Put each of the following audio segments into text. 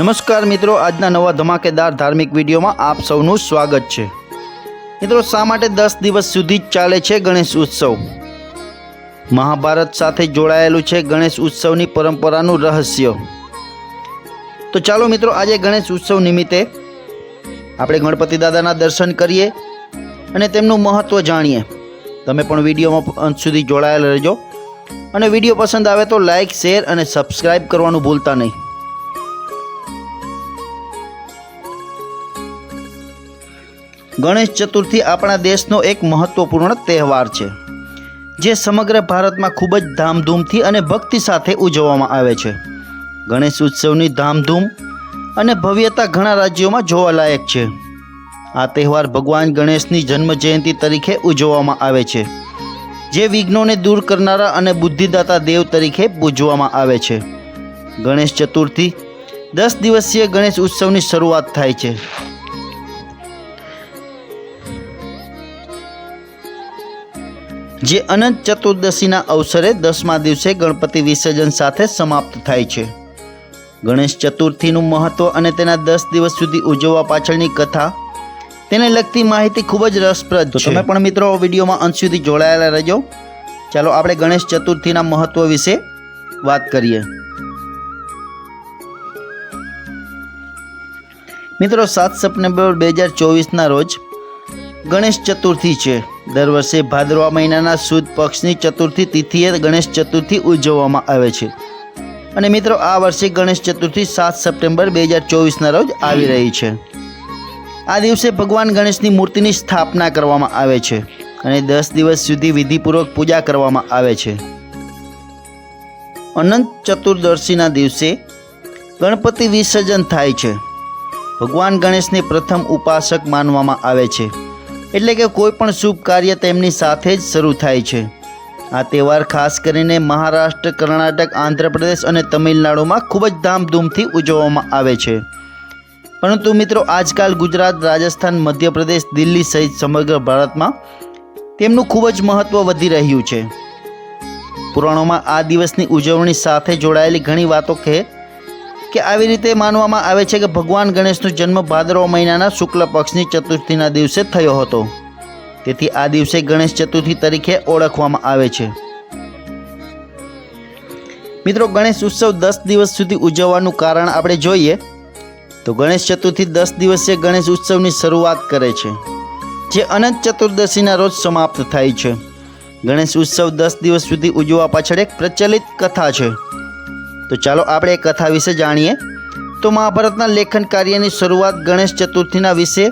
નમસ્કાર મિત્રો, આજના નવા ધમાકેદાર ધાર્મિક વિડીયોમાં આપ સૌનું સ્વાગત છે. મિત્રો, શા માટે દસ દિવસ સુધી ચાલે છે ગણેશ ઉત્સવ? મહાભારત સાથે જોડાયેલું છે ગણેશ ઉત્સવની પરંપરાનું રહસ્ય. તો ચાલો મિત્રો, આજે ગણેશ ઉત્સવ નિમિત્તે આપણે ગણપતિ દાદાના દર્શન કરીએ અને તેમનું મહત્ત્વ જાણીએ. તમે પણ વિડીયોમાં અંત સુધી જોડાયેલા રહેજો. અને વીડિયો પસંદ આવે તો લાઇક શેર અને સબસ્ક્રાઈબ કરવાનું ભૂલતા નહીં. ગણેશ ચતુર્થી આપણા દેશનો એક મહત્વપૂર્ણ તહેવાર છે, જે સમગ્ર ભારતમાં ખૂબ જ ધામધૂમથી અને ભક્તિ સાથે ઉજવવામાં આવે છે. ગણેશ ઉત્સવની ધામધૂમ અને ભવ્યતા ઘણા રાજ્યોમાં જોવાલાયક છે. આ તહેવાર ભગવાન ગણેશની જન્મ જયંતિ તરીકે ઉજવવામાં આવે છે, જે વિઘ્નોને દૂર કરનારા અને બુદ્ધિદાતા દેવ તરીકે પૂજવામાં આવે છે. ગણેશ ચતુર્થી દસ દિવસીય ગણેશ ઉત્સવની શરૂઆત થાય છે. જે અનંત ચતુર્દશીના અવસરે દસમા દિવસે ગણપતિ વિસર્જન સાથે સમાપ્ત થાય છે. ગણેશ ચતુર્થીનું મહત્વ અને તેના દસ દિવસ સુધી ઉજવવા પાછળની કથા તેને લગતી માહિતી ખૂબ જ રસપ્રદ છે. તમે પણ મિત્રો વિડીયોમાં અંત સુધી જોડાયેલા રહેજો. ચાલો આપણે ગણેશ ચતુર્થીના મહત્વ વિશે વાત કરીએ. મિત્રો સાત સપ્ટેમ્બર બે હજાર ચોવીસના રોજ ગણેશ ચતુર્થી છે. દર વર્ષે ભાદરવા મહિનાના સુદ પક્ષની ચતુર્થી તિથિએ ગણેશ ચતુર્થી ઉજવવામાં આવે છે. અને મિત્રો, આ વર્ષે ગણેશ ચતુર્થી સાત સપ્ટેમ્બર બે હજાર ચોવીસના રોજ આવી રહી છે. આ દિવસે ભગવાન ગણેશની મૂર્તિની સ્થાપના કરવામાં આવે છે અને દસ દિવસ સુધી વિધિપૂર્વક પૂજા કરવામાં આવે છે. અનંત ચતુર્દશીના દિવસે ગણપતિ વિસર્જન થાય છે. ભગવાન ગણેશને પ્રથમ ઉપાસક માનવામાં આવે છે. એટલે કે કોઈ પણ શુભ કાર્ય તેમની સાથે જ શરૂ થાય છે. આ તહેવાર ખાસ કરીને મહારાષ્ટ્ર, કર્ણાટક, આંધ્રપ્રદેશ અને તમિલનાડુમાં ખૂબ જ ધામધૂમથી ઉજવવામાં આવે છે. પરંતુ મિત્રો, આજકાલ ગુજરાત, રાજસ્થાન, મધ્યપ્રદેશ, દિલ્હી સહિત સમગ્ર ભારતમાં તેમનું ખૂબ જ મહત્ત્વ વધી રહ્યું છે. પુરાણોમાં આ દિવસની ઉજવણી સાથે જોડાયેલી ઘણી વાતો કહે કે આવી રીતે માનવામાં આવે છે કે ભગવાન ગણેશનો જન્મ ભાદરવા મહિનાના શુક્લ પક્ષની ચતુર્થીના દિવસે થયો હતો. તેથી આ દિવસે ગણેશ ચતુર્થી તરીકે ઓળખવામાં આવે છે. મિત્રો, ગણેશ ઉત્સવ દસ દિવસ સુધી ઉજવવાનું કારણ આપણે જોઈએ, તો ગણેશ ચતુર્થી દસ દિવસે ગણેશ ઉત્સવની શરૂઆત કરે છે, જે અનંત ચતુર્દશીના રોજ સમાપ્ત થાય છે. ગણેશ ઉત્સવ દસ દિવસ સુધી ઉજવવા પાછળ એક પ્રચલિત કથા છે. તો ચાલો આપણે એ કથા વિશે જાણીએ. તો મહાભારતના લેખન કાર્યની શરૂઆત ગણેશ ચતુર્થીના વિશે.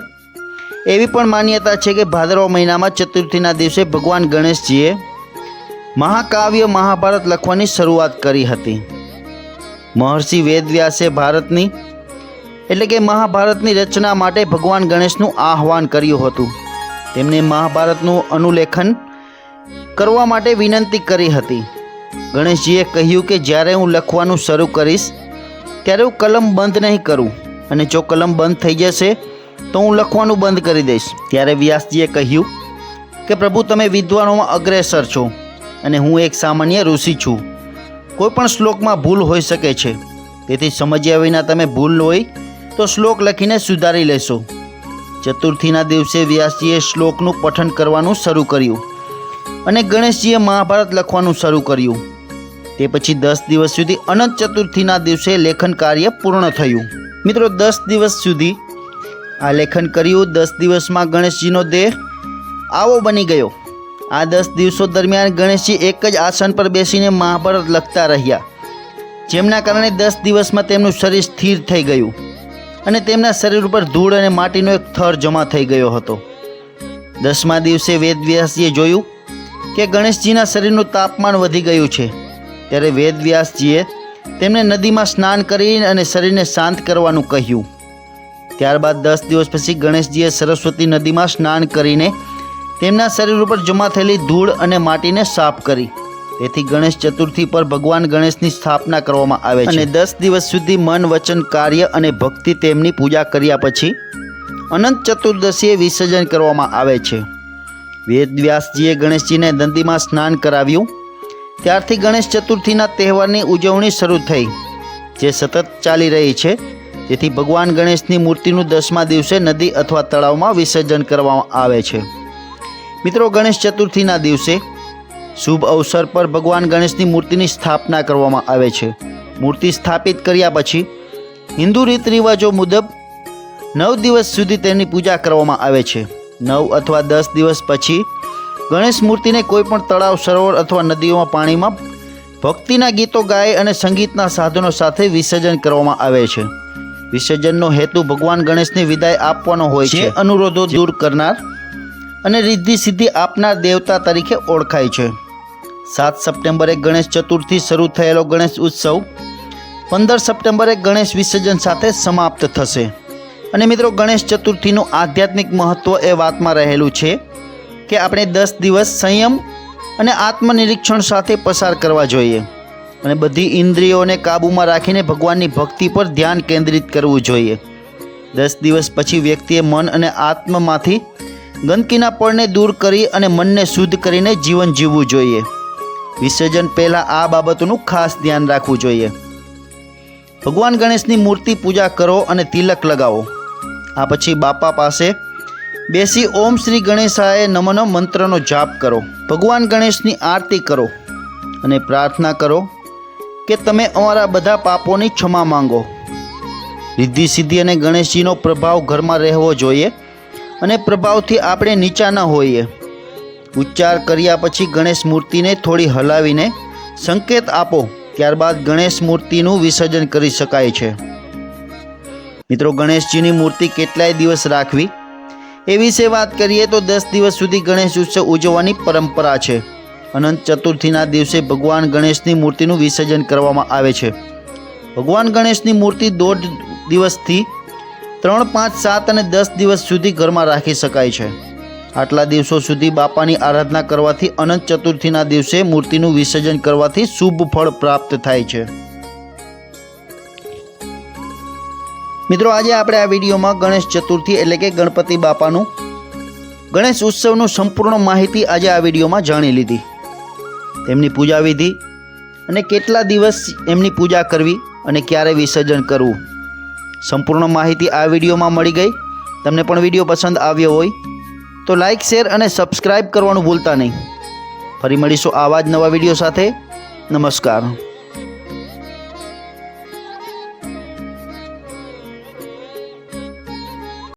એવી પણ માન્યતા છે કે ભાદરવા મહિનામાં ચતુર્થીના દિવસે ભગવાન ગણેશજીએ મહાકાવ્ય મહાભારત લખવાની શરૂઆત કરી હતી. મહર્ષિ વેદવ્યાસે ભારતની, એટલે કે મહાભારતની રચના માટે ભગવાન ગણેશનું આહ્વાન કર્યું હતું. તેમણે મહાભારતનું અનુલેખન કરવા માટે વિનંતી કરી હતી. ગણેશજીએ કહ્યું કે જ્યારે હું લખવાનું શરૂ કરીશ, ત્યારે હું કલમ બંધ નહીં કરું. અને જો કલમ બંધ થઈ જશે, તો હું લખવાનું બંધ કરી દઈશ. ત્યારે વ્યાસજીએ કહ્યું કે, પ્રભુ, તમે વિદ્વાનોમાં અગ્રેસર છો, અને હું એક સામાન્ય ઋષિ છું. કોઈ પણ શ્લોકમાં ભૂલ હોઈ શકે છે. તેથી સમજ્યા વિના તમે ભૂલ હોય તો શ્લોક લખીને સુધારી લેશો. ચતુર્થીના દિવસે વ્યાસજીએ શ્લોકનું પઠન કરવાનું શરૂ કર્યું અને ગણેશજીએ મહાભારત લખવાનું શરૂ કર્યું. તે પછી દસ દિવસ સુધી અનંત ચતુર્થીના દિવસે લેખન કાર્ય પૂર્ણ થયું. મિત્રો, દસ દિવસ સુધી આ લેખન કર્યું, દસ દિવસમાં ગણેશજીનો દેહ આવો બની ગયો. આ દસ દિવસો દરમિયાન ગણેશજી એક જ આસન પર બેસીને મહાભારત લખતા રહ્યા. જેમના કારણે દસ દિવસમાં તેમનું શરીર સ્થિર થઈ ગયું અને તેમના શરીર ઉપર ધૂળ અને માટીનો એક થર જમા થઈ ગયો હતો. દસમા દિવસે વેદવ્યાસજીએ જોયું કે ગણેશજીના શરીરનું તાપમાન વધી ગયું છે. ત્યારે વેદવ્યાસજીએ તેમને નદીમાં સ્નાન કરી અને શરીરને શાંત કરવાનું કહ્યું. ત્યારબાદ દસ દિવસ પછી ગણેશજીએ સરસ્વતી નદીમાં સ્નાન કરીને તેમના શરીર ઉપર જમા થયેલી ધૂળ અને માટીને સાફ કરી. તેથી ગણેશ ચતુર્થી પર ભગવાન ગણેશની સ્થાપના કરવામાં આવે છે. અને દસ દિવસ સુધી મન, વચન, કાર્ય અને ભક્તિ તેમની પૂજા કર્યા પછી અનંત ચતુર્દશીએ વિસર્જન કરવામાં આવે છે. વેદવ્યાસજીએ ગણેશજીને નદીમાં સ્નાન કરાવ્યું. ત્યારથી ગણેશ ચતુર્થીના તહેવારની ઉજવણી શરૂ થઈ, જે સતત ચાલી રહી છે. જેથી ભગવાન ગણેશની મૂર્તિનું દસમા દિવસે નદી અથવા તળાવમાં વિસર્જન કરવામાં આવે છે. મિત્રો, ગણેશ ચતુર્થીના દિવસે શુભ અવસર પર ભગવાન ગણેશની મૂર્તિની સ્થાપના કરવામાં આવે છે. મૂર્તિ સ્થાપિત કર્યા પછી હિન્દુ રીત રિવાજો મુજબ નવ દિવસ સુધી તેની પૂજા કરવામાં આવે છે. નવ અથવા દસ દિવસ પછી ગણેશ મૂર્તિને કોઈ પણ તળાવ સરોવર અથવા નદીઓમાં પાણીમાં ભક્તિના ગીતો ગાય અને સંગીતના સાધનો સાથે વિસર્જન કરવામાં આવે છે. વિસર્જનનો હેતુ ભગવાન ગણેશને વિદાય આપવાનો હોય છે. અનુરોધો દૂર કરનાર અને રિદ્ધિ સિદ્ધિ આપનાર દેવતા તરીકે ઓળખાય છે. સાત સપ્ટેમ્બરે ગણેશ ચતુર્થી શરૂ થયેલો ગણેશ ઉત્સવ પંદર સપ્ટેમ્બરે ગણેશ વિસર્જન સાથે સમાપ્ત થશે. અને મિત્રો ગણેશ ચતુર્થીનું આધ્યાત્મિક મહત્ત્વ એ વાતમાં રહેલું છે કે આપણે દસ દિવસ સંયમ અને આત્મનિરીક્ષણ સાથે પસાર કરવા જોઈએ અને બધી ઇન્દ્રિયોને કાબૂમાં રાખીને ભગવાનની ભક્તિ પર ધ્યાન કેન્દ્રિત કરવું જોઈએ. દસ દિવસ પછી વ્યક્તિએ મન અને આત્મમાંથી ગંદકીના પળને દૂર કરી અને મનને શુદ્ધ કરીને જીવન જીવવું જોઈએ. વિસર્જન પહેલાં આ બાબતોનું ખાસ ધ્યાન રાખવું જોઈએ. ભગવાન ગણેશની મૂર્તિ પૂજા કરો અને તિલક લગાવો. આ પછી બાપા પાસે બેસી ઓમ શ્રી ગણેશાય નમનો મંત્રનો જાપ કરો. ભગવાન ગણેશની આરતી કરો અને પ્રાર્થના કરો કે તમે અમારા બધા પાપોની ક્ષમા માંગો. રિદ્ધિ સિદ્ધિ અને ગણેશજીનો પ્રભાવ ઘરમાં રહેવો જોઈએ અને પ્રભાવથી આપણે નીચા ન હોઈએ. ઉચ્ચાર કર્યા પછી ગણેશ મૂર્તિને થોડી હલાવીને સંકેત આપો, ત્યારબાદ ગણેશ મૂર્તિનું વિસર્જન કરી શકાય છે. મિત્રો, ગણેશજીની મૂર્તિ કેટલાય દિવસ રાખવી એ વિશે વાત કરીએ તો દસ દિવસ સુધી ગણેશ ઉત્સવ ઉજવવાની પરંપરા છે. અનંત ચતુર્થીના દિવસે ભગવાન ગણેશની મૂર્તિનું વિસર્જન કરવામાં આવે છે. ભગવાન ગણેશની મૂર્તિ દોઢ દિવસથી ત્રણ, પાંચ, સાત અને દસ દિવસ સુધી ઘરમાં રાખી શકાય છે. આટલા દિવસો સુધી બાપાની આરાધના કરવાથી અનંત ચતુર્થીના દિવસે મૂર્તિનું વિસર્જન કરવાથી શુભ ફળ પ્રાપ્ત થાય છે. મિત્રો, આજે આપણે આ વિડીયોમાં ગણેશ ચતુર્થી એટલે કે ગણપતિ બાપાનું, ગણેશ ઉત્સવનું સંપૂર્ણ માહિતી આજે આ વિડીયોમાં જાણી લીધી. તેમની પૂજા વિધિ અને કેટલા દિવસ એમની પૂજા કરવી અને ક્યારે વિસર્જન કરવું. સંપૂર્ણ માહિતી આ વિડીયોમાં મળી ગઈ. તમને પણ વીડિયો પસંદ આવ્યો હોય તો લાઇક શેર અને સબસ્ક્રાઈબ કરવાનું ભૂલતા નહીં. ફરી મળીશું આવા જ નવા વીડિયો સાથે. નમસ્કાર.